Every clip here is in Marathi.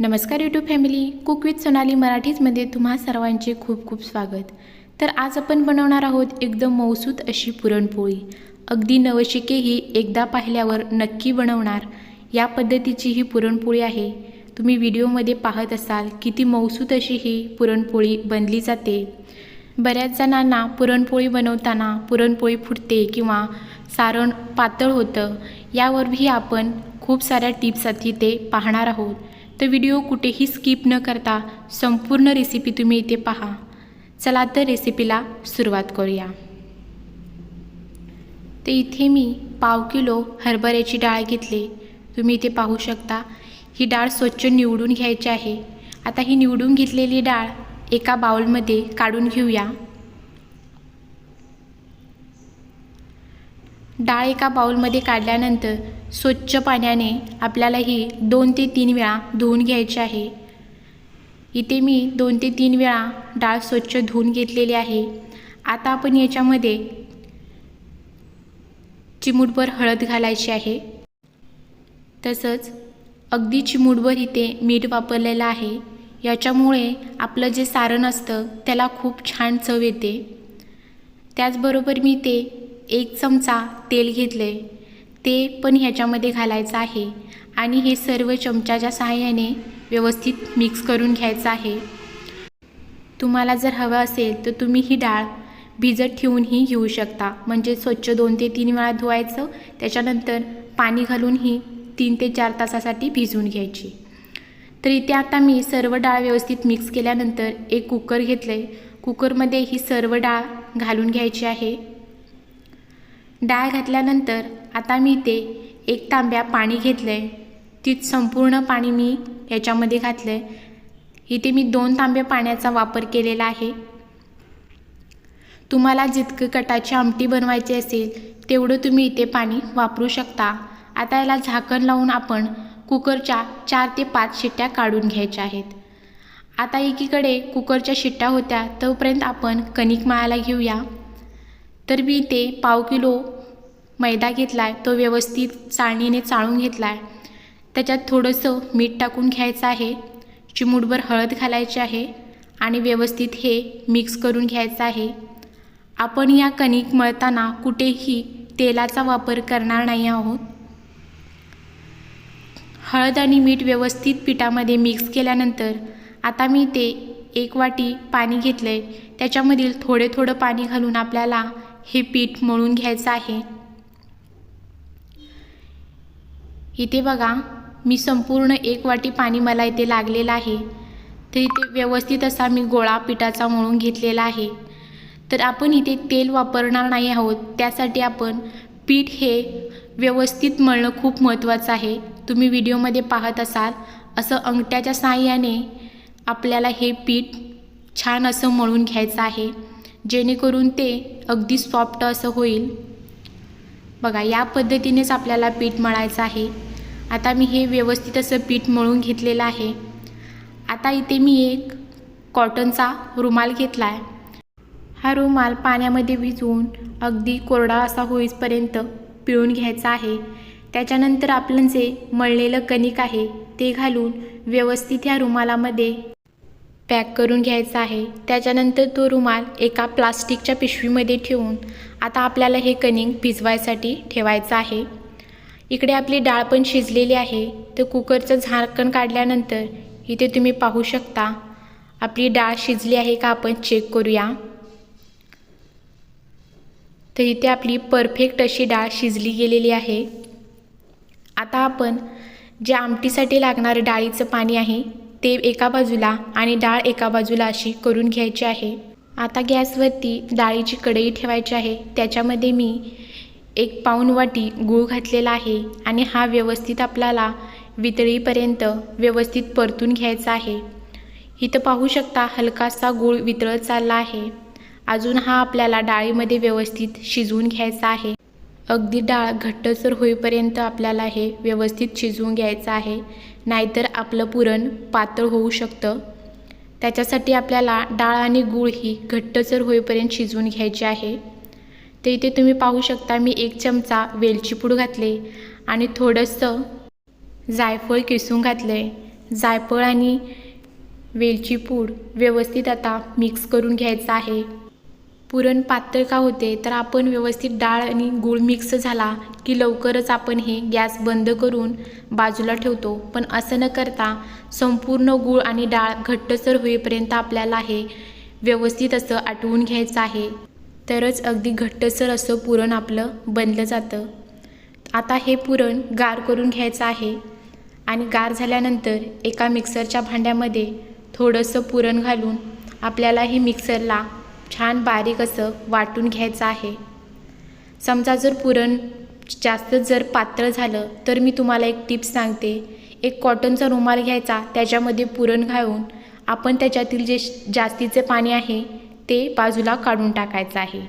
नमस्कार YouTube family cook with Sonali मराठीजमध्ये तुम्हा सर्वांचे खूप खूप स्वागत. तर आज आपण बनवणार आहोत एकदम मौसूत अशी पुरणपोळी. अगदी नवशिके ही एकदा पाहिल्यावर नक्की बनवणार. या पद्धतीची ही पुरणपोळी आहे. तुम्ही व्हिडिओमध्ये पाहत असाल किती मौसूत अशी ही पुरणपोळी बनली जाते. बऱ्याच जणांना पुरणपोळी बनवताना पुरणपोळी फुटते किंवा सारण पातळ होतं यावरही आपण खूप साऱ्या टिप्स तिथे पाहणार आहोत. तर व्हिडिओ कुठेही स्किप न करता संपूर्ण रेसिपी तुम्ही इथे पहा. चला तर रेसिपीला सुरुवात करूया. तर इथे मी पाव किलो हरभऱ्याची डाळ घेतली. तुम्ही इथे पाहू शकता ही डाळ स्वच्छ निवडून घ्यायची आहे. आता ही निवडून घेतलेली डाळ एका बाउलमध्ये काढून घेऊया. डाळ एका बाउलमध्ये काढल्यानंतर स्वच्छ पाण्याने आपल्याला ही दोन ते तीन वेळा धुवून घ्यायची आहे. इथे मी दोन ते तीन वेळा डाळ स्वच्छ धुवून घेतलेली आहे. आता आपण याच्यामध्ये चिमूटभर हळद घालायची आहे. तसंच अगदी चिमूटभर इथे मीठ वापरलेलं आहे. याच्यामुळे आपलं जे सारण असतं त्याला खूप छान चव येते. त्याचबरोबर मी ते एक चमचा तेल घेतलं आहे ते पण ह्याच्यामध्ये घालायचं आहे. आणि हे सर्व चमच्याच्या सहाय्याने व्यवस्थित मिक्स करून घ्यायचं आहे. तुम्हाला जर हवं असेल तर तुम्ही ही डाळ भिजत ठेवूनही घेऊ शकता. म्हणजे स्वच्छ दोन ते तीन वेळा धुवायचं. त्याच्यानंतर पाणी घालून ही तीन ते चार तासासाठी भिजवून घ्यायची. तर इथे आता मी सर्व डाळ व्यवस्थित मिक्स केल्यानंतर एक कुकर घेतलं आहे कुकरमध्ये ही सर्व डाळ घालून घ्यायची आहे. डाळ घातल्यानंतर आता मी ते एक तांब्या पाणी घेतलं आहे ती संपूर्ण पाणी मी याच्यामध्ये घातलं आहे इथे मी दोन तांबे पाण्याचा वापर केलेला आहे. तुम्हाला जितकं कटाची आमटी बनवायची असेल तेवढं तुम्ही इथे पाणी वापरू शकता. आता याला झाकण लावून आपण कुकरच्या चार ते पाच शिट्ट्या काढून घ्यायच्या आहेत. आता एकीकडे कुकरच्या शिट्ट्या होत्या तोपर्यंत आपण कणिक मळायला घेऊया. तर मी ते पाव किलो मैदा घेतला आहे तो व्यवस्थित चाळणीने चाळून घेतला आहे त्याच्यात थोडंसं मीठ टाकून घ्यायचं आहे. चिमूटभर हळद घालायची आहे आणि व्यवस्थित हे मिक्स करून घ्यायचं आहे. आपण या कणिक मळताना कुठेही तेलाचा वापर करणार नाही आहोत. हळद आणि मीठ व्यवस्थित पिठामध्ये मिक्स केल्यानंतर आता मी ते एक वाटी पाणी घेतलं आहे त्याच्यामधील थोडे थोडं पाणी घालून आपल्याला हे पीठ मळून घ्यायचं आहे. इथे बघा मी संपूर्ण एक वाटी पाणी मला इथे लागलेलं आहे. तर इथे व्यवस्थित असा मी गोळा पिठाचा मळून घेतलेला आहे. तर आपण इथे तेल वापरणार नाही आहोत त्यासाठी आपण पीठ हे व्यवस्थित मळणं खूप महत्त्वाचं आहे. तुम्ही व्हिडिओमध्ये पाहत असाल असं अंगठ्याच्या साहाय्याने आपल्याला हे पीठ छान असं मळून घ्यायचं आहे. जेणेकरून ते अगदी सॉफ्ट असं होईल. बघा या पद्धतीनेच आपल्याला पीठ मळायचं आहे. आता मी हे व्यवस्थित असं पीठ मळून घेतलेलं आहे. आता इथे मी एक कॉटनचा रुमाल घेतला आहे हा रुमाल पाण्यामध्ये भिजवून अगदी कोरडा असा होईपर्यंत पिळून घ्यायचा आहे. त्याच्यानंतर आपलं जे मळलेलं कणिक आहे ते घालून व्यवस्थित ह्या रुमालामध्ये पॅक करून घ्यायचा आहे. त्याच्यानंतर तो रुमाल एका प्लास्टिकच्या पिशवीमध्ये ठेवून आता आपल्याला हे कणिक भिजवायसाठी ठेवायचं आहे. इकडे आपली डाळ पण शिजलेली आहे. तर कुकरचं झाकण काढल्यानंतर इथे तुम्ही पाहू शकता. आपली डाळ शिजली आहे का आपण चेक करूया. तर इथे आपली परफेक्ट अशी डाळ शिजली गेलेली आहे. आता आपण जे आमटीसाठी लागणारं डाळीचं पाणी आहे ते एका बाजूला आणि डाळ एका बाजूला अशी करून घ्यायची आहे. आता गॅसवरती डाळीची कढई ठेवायची आहे. त्याच्यामध्ये मी एक पाऊण वाटी गूळ घातलेला आहे आणि हा व्यवस्थित आपल्याला वितळीपर्यंत व्यवस्थित परतून घ्यायचा आहे. इथं पाहू शकता हलकासा गूळ वितळत चालला आहे. अजून हा आपल्याला डाळीमध्ये व्यवस्थित शिजवून घ्यायचा आहे. अगदी डाळ घट्टसर होईपर्यंत आपल्याला हे व्यवस्थित शिजवून घ्यायचं आहे. नाहीतर आपलं पुरण पातळ होऊ शकतं. त्याच्यासाठी आपल्याला डाळ आणि गूळ ही घट्टसर होईपर्यंत शिजवून घ्यायची आहे. तर इथे तुम्ही पाहू शकता मी एक चमचा वेलची पूड घातले आणि थोडंसं जायफळ किसून घातलं आहे जायफळ आणि वेलची पूड व्यवस्थित आता मिक्स करून घ्यायचं आहे. पुरण पातळ का होते तर आपण व्यवस्थित डाळ आणि गूळ मिक्स झाला की लवकरच आपण हे गॅस बंद करून बाजूला ठेवतो. पण असं न करता संपूर्ण गूळ आणि डाळ घट्टसर होईपर्यंत आपल्याला हे व्यवस्थित असं आटवून घ्यायचं आहे. तरच अगदी घट्टसर असं पुरण आपलं बनलं जातं. आता हे पुरण गार करून घ्यायचं आहे आणि गार झाल्यानंतर एका मिक्सरच्या भांड्यामध्ये थोडंसं पुरण घालून आपल्याला हे मिक्सरला छान बारीक असं वाटून घ्यायचं आहे. समजा जर पुरण जास्त जर पातळ झालं तर मी तुम्हाला एक टिप्स सांगते. एक कॉटनचा रुमाल घ्यायचा त्याच्यामध्ये पुरण घालून आपण त्याच्यातील जे जास्तीचे पाणी आहे ते बाजूला काढून टाकायचं आहे.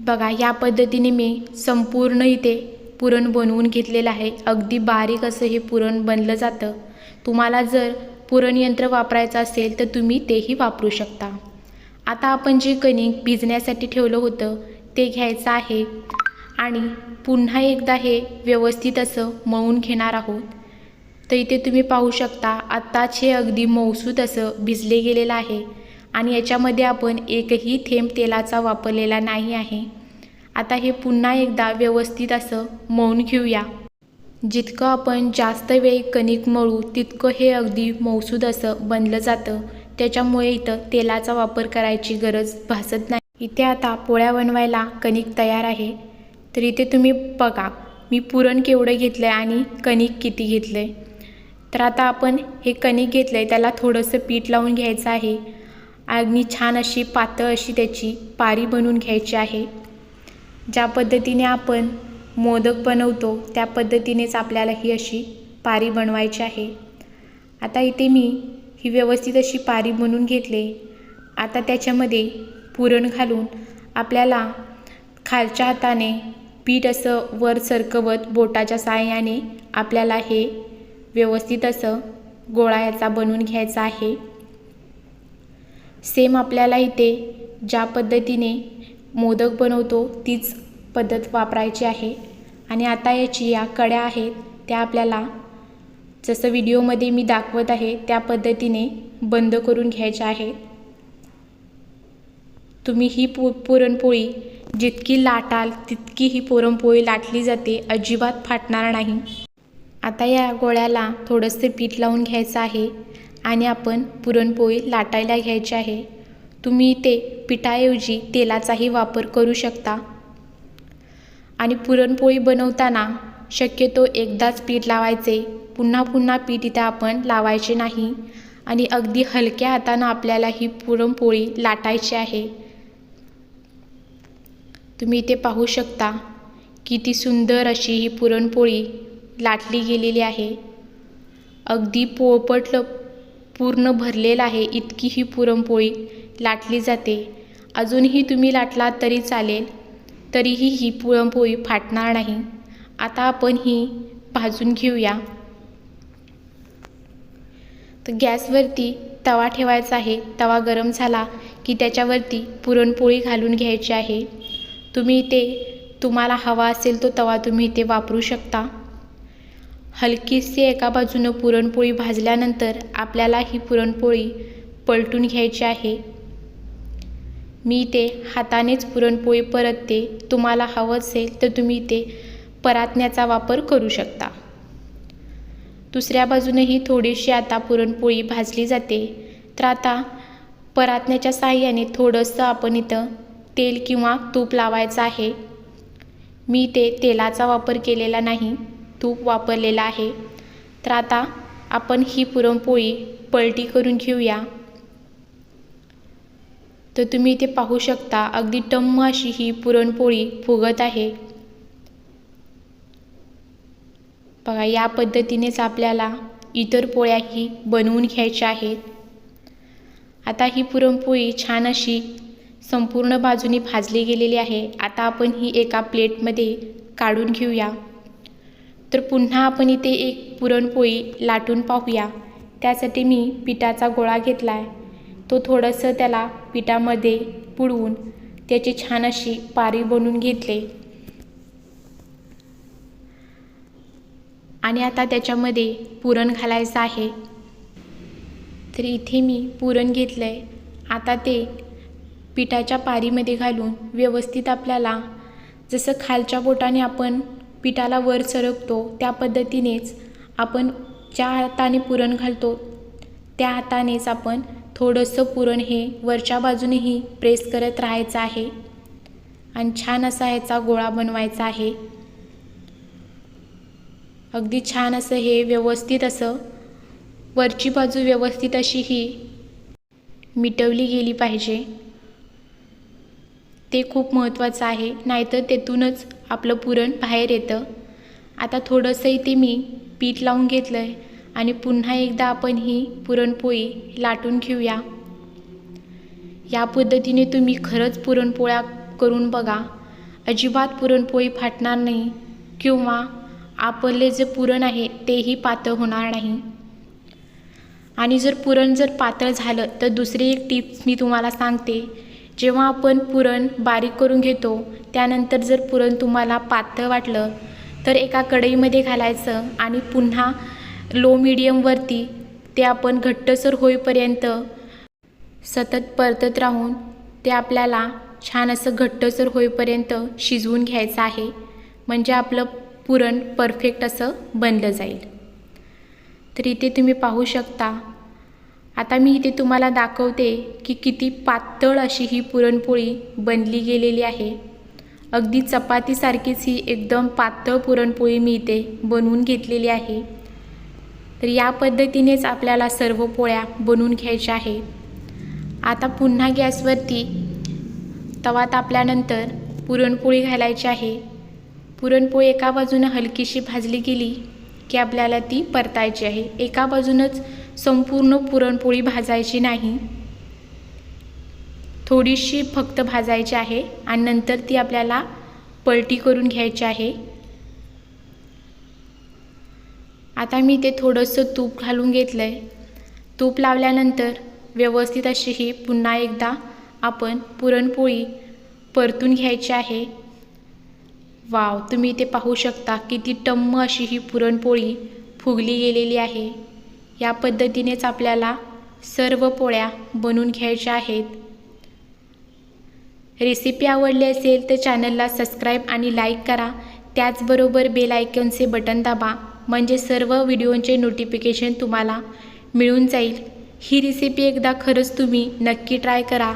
बघा या पद्धतीने मी संपूर्ण इथे पुरण बनवून घेतलेलं आहे. अगदी बारीक असं हे पुरण बनलं जातं. तुम्हाला जर पुरणयंत्र वापरायचं असेल तर तुम्ही तेही वापरू शकता. आता आपण जे कणिक भिजण्यासाठी ठेवलं होतं ते घ्यायचं आहे. आणि पुन्हा एकदा हे व्यवस्थित असं मळून घेणार आहोत. तर इथे तुम्ही पाहू शकता आत्ताच हे अगदी मौसूद असं भिजले गेलेलं आहे. आणि याच्यामध्ये आपण एकही थेंब तेलाचा वापरलेला नाही आहे. आता हे पुन्हा एकदा व्यवस्थित असं मळून घेऊया. जितकं आपण जास्त वेळ कणिक मळू तितकं हे अगदी मौसूद असं बनलं जातं. त्याच्यामुळे इथं तेलाचा वापर करायची गरज भासत नाही. इथे आता पोळ्या बनवायला कणिक तयार आहे. तर इथे तुम्ही बघा मी पुरण केवढं घेतलं आहे आणि कणिक किती घेतलं आहे तर आता आपण हे कणिक घेतलं आहे त्याला थोडंसं पीठ लावून घ्यायचं आहे. आणि छान अशी पातळ अशी त्याची पारी बनवून घ्यायची आहे. ज्या पद्धतीने आपण मोदक बनवतो त्या पद्धतीनेच आपल्याला ही अशी पारी बनवायची आहे. आता इथे मी ही व्यवस्थित अशी पारी बनवून घेतले. आता त्याच्यामध्ये पुरण घालून आपल्याला खालच्या हाताने पीठ असं वर सरकवत बोटाच्या साहाय्याने आपल्याला हे व्यवस्थित असं गोळा याचा बनवून घ्यायचा आहे. सेम आपल्याला इथे ज्या पद्धतीने मोदक बनवतो तीच पद्धत वापरायची आहे. आणि आता याची या कड्या आहेत त्या आपल्याला जसं व्हिडिओमध्ये मी दाखवत आहे त्या पद्धतीने बंद करून घ्यायच्या आहेत. तुम्ही ही पु पुरणपोळी जितकी लाटाल तितकी ही पुरणपोळी लाटली जाते अजिबात फाटणार नाही. आता या गोळ्याला थोडंसं पीठ लावून घ्यायचं आहे. आणि आपण पुरणपोळी लाटायला घ्यायची आहे. तुम्ही ते पिठाऐवजी तेलाचाही वापर करू शकता. आणि पुरणपोळी बनवताना शक्यतो एकदाच पीठ लावायचे. पुन्हा पुन्हा पीठ इथं आपण लावायचे नाही. आणि अगदी हलक्या हातानं आपल्याला ही पुरणपोळी लाटायची आहे. तुम्ही इथे पाहू शकता किती सुंदर अशी ही पुरणपोळी लाटली गेलेली आहे. अगदी पोळपट पूर्ण भरलेलं आहे इतकी ही पुरणपोळी लाटली जाते. अजूनही तुम्ही लाटलात तरी चालेल तरीही ही पुरणपोळी फाटणार नाही. आता आपण ही भाजून घेऊया. तर गॅसवरती तवा ठेवायचा आहे. तवा गरम झाला की त्याच्यावरती पुरणपोळी घालून घ्यायची आहे. तुम्ही इथे तुम्हाला हवा असेल तो तवा तुम्ही इथे वापरू शकता. हलकीशी एका बाजूनं पुरणपोळी भाजल्यानंतर आपल्याला ही पुरणपोळी पलटून घ्यायची आहे. मी ते हातानेच पुरणपोळी परतते. तुम्हाला हवं असेल तर तुम्ही ते परातण्याचा वापर करू शकता. दुसऱ्या बाजूनंही थोडीशी आता पुरणपोळी भाजली जाते. तर आता परातण्याच्या साह्याने थोडंसं आपण इथं तेल किंवा तूप लावायचं आहे. मी ते तेलाचा वापर केलेला नाही. तूप वापरलेलं आहे. तर आता आपण ही पुरणपोळी पलटी करून घेऊया. तर तुम्ही इथे पाहू शकता अगदी टम्म अशी ही पुरणपोळी फुगत आहे. बघा या पद्धतीनेच आपल्याला इतर पोळ्याही बनवून घ्यायच्या आहेत. आता ही पुरणपोळी छान अशी संपूर्ण बाजूनी भाजली गेलेली आहे. आता आपण ही एका प्लेटमध्ये काढून घेऊया. तर पुन्हा आपण इथे एक पुरणपोळी लाटून पाहूया. त्यासाठी मी पिठाचा गोळा घेतला आहे तो थोडंसं त्याला पिठामध्ये बुडवून त्याची छान अशी पारी बनवून घेतले. आणि आता त्याच्यामध्ये पुरण घालायचं आहे. तर इथे मी पुरण घेतलं आहे आता ते पिठाच्या पारीमध्ये घालून व्यवस्थित आपल्याला जसं खालच्या बोटाने आपण पिठाला वर सरकतो त्या पद्धतीनेच आपण ज्या हाताने पुरण घालतो त्या हातानेच आपण थोडंसं पुरण हे वरच्या बाजूनेही प्रेस करत राहायचं आहे. आणि छान असा ह्याचा गोळा बनवायचा आहे. अगदी छान असं हे व्यवस्थित असं वरची बाजू व्यवस्थित अशी ही मिटवली गेली पाहिजे. ते खूप महत्त्वाचं आहे. नाहीतर तेथूनच आपलं पुरण बाहेर येतं. आता थोडंसं इथे मी पीठ लावून घेतलं आहे आणि पुन्हा एकदा आपण ही पुरणपोळी लाटून घेऊया. या पद्धतीने तुम्ही खरंच पुरणपोळ्या करून बघा. अजिबात पुरणपोळी फाटणार नाही किंवा आपले जे पुरण आहे तेही पातळ होणार नाही. आणि जर पुरण जर पातळ झालं तर दुसरी एक टिप्स मी तुम्हाला सांगते. जेव्हा आपण पुरण बारीक करून घेतो त्यानंतर जर पुरण तुम्हाला पातळ वाटलं तर एका कढईमध्ये घालायचं आणि पुन्हा लो मिडियमवरती ते आपण घट्टसर होईपर्यंत सतत परतत राहून ते आपल्याला छान असं घट्टसर होईपर्यंत शिजवून घ्यायचं आहे. म्हणजे आपलं पुरण परफेक्ट असं बनलं जाईल. तर इथे तुम्ही पाहू शकता आता मी इथे तुम्हाला दाखवते की किती पातळ अशी ही पुरणपोळी बनली गेलेली आहे. अगदी चपातीसारखीच ही एकदम पातळ पुरणपोळी मी इथे बनवून घेतलेली आहे. तर या पद्धतीनेच आपल्याला सर्व पोळ्या बनवून घ्यायच्या आहे आता पुन्हा गॅसवरती तवा तापल्यानंतर पुरणपोळी घालायची आहे. पुरणपोळी एका बाजूनं हलकीशी भाजली गेली की आपल्याला ती परतायची आहे. एका बाजूनच संपूर्ण पुरणपोळी भाजायची नाही. थोडीशी फक्त भाजायची आहे आणि नंतर ती आपल्याला पलटी करून घ्यायची आहे. आता मी ते थोडंसं तूप घालून घेतलं आहे तूप लावल्यानंतर व्यवस्थित अशी ही पुन्हा एकदा आपण पुरणपोळी परतून घ्यायची आहे. वाव तुम्ही ते पाहू शकता किती टम्म अशी ही पुरणपोळी फुगली गेलेली आहे. या पद्धतीनेच आपल्याला सर्व पोळ्या बनवून घ्यायच्या आहेत. रेसिपी आवडली असेल तर चॅनलला सबस्क्राईब आणि लाईक करा. त्याचबरोबर बेल आयकॉनचे बटन दाबा. म्हणजे सर्व व्हिडिओंचे नोटिफिकेशन तुम्हाला मिळून जाईल. ही रेसिपी एकदा खरंच तुम्ही नक्की ट्राय करा.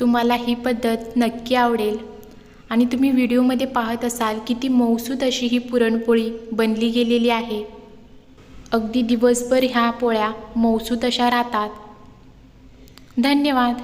तुम्हाला ही पद्धत नक्की आवडेल. आणि तुम्ही व्हिडिओमध्ये पाहत असाल किती मौसूद अशी ही पुरणपोळी बनली गेलेली आहे. अगदी दिवसभर ह्या पोळ्या मौसूद अशा राहतात. धन्यवाद.